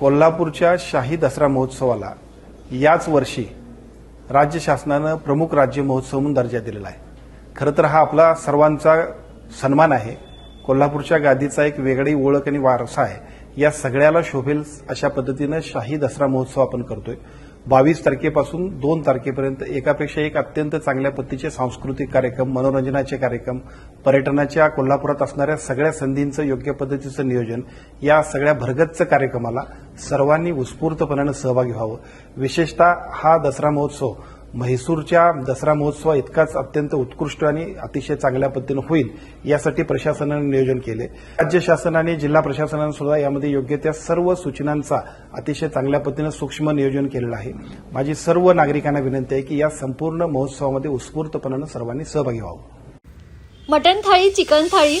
कोल्हापूरच्या शाही दसरा महोत्सवाला याच वर्षी राज्य शासनानं प्रमुख राज्य महोत्सव म्हणून दर्जा दिलेला आहे. खरं तर हा आपला सर्वांचा सन्मान आहे. कोल्हापूरच्या गादीचा एक वेगळी ओळख आणि वारसा आहे. या सगळ्याला शोभेल अशा पद्धतीनं शाही दसरा महोत्सव आपण करतोय. बावीस तारखेपासून दोन तारखेपर्यंत एकापेक्षा एक अत्यंत चांगल्या पद्धतीचे सांस्कृतिक कार्यक्रम मनोरंजनाचे कार्यक्रम पर्यटनाच्या कोल्हापुरात असणाऱ्या सगळ्या संधींचं योग्य पद्धतीचं नियोजन या सगळ्या भरगतचं कार्यक्रमाला सर्वांनी उत्स्फूर्तपणानं सहभागी व्हावं. विशेषतः हा दसरा महोत्सव म्हैसूरच्या दसरा महोत्सव इतकाच अत्यंत उत्कृष्ट आणि अतिशय चांगल्या पद्धतीनं होईल यासाठी प्रशासनानं नियोजन केले. राज्य शासनाने जिल्हा प्रशासनानं सुद्धा यामध्ये योग्य त्या सर्व सूचनांचा अतिशय चांगल्या पद्धतीनं सूक्ष्म नियोजन केलेलं आहे. माझी सर्व नागरिकांना विनंती आहे की या संपूर्ण महोत्सवामध्ये उत्स्फूर्तपणानं सर्वांनी सहभागी व्हावं. मटण थाळी चिकन थाळी